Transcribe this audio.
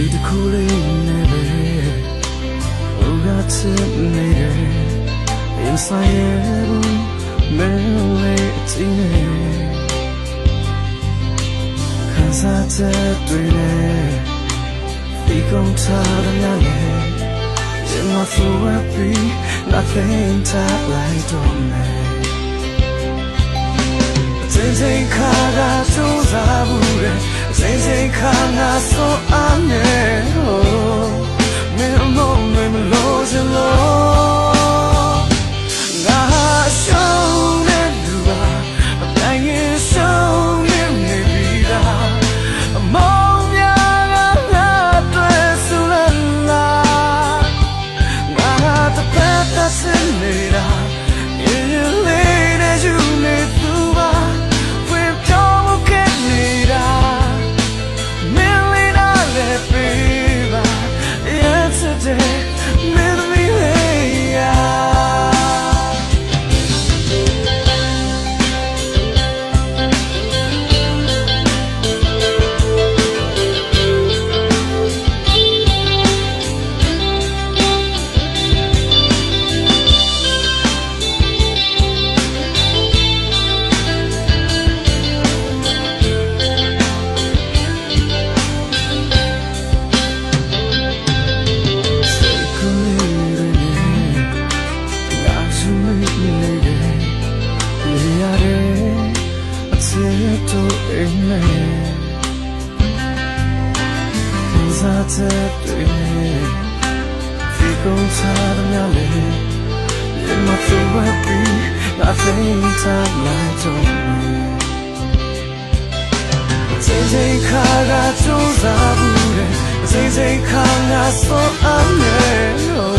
စိတ်တစ်ခုလေးနဲ့ပဲဟိုကချစ်နေတယ် inside you မဲလေးအချင်းနဲ့ခံစားချက်တွေနဲ့ဒီကုန်ထားရမယ်နဲ့ In my full happy nothing to like on me စိတ်စိတ်ခါကစူးစားမှုတဲ့စိတ်စိတ်ခါငါဆိုအားနဲ့ Atseto eme Zate tuime Fikon tada nyale Yema tuwe pi Nothing time like to me စိတ်စိတ်ခါကစူးစားဘူးတဲ့စိတ်စိတ်ခါငါဆိုအမ်းနေလို့မင်းမမလို့စလို့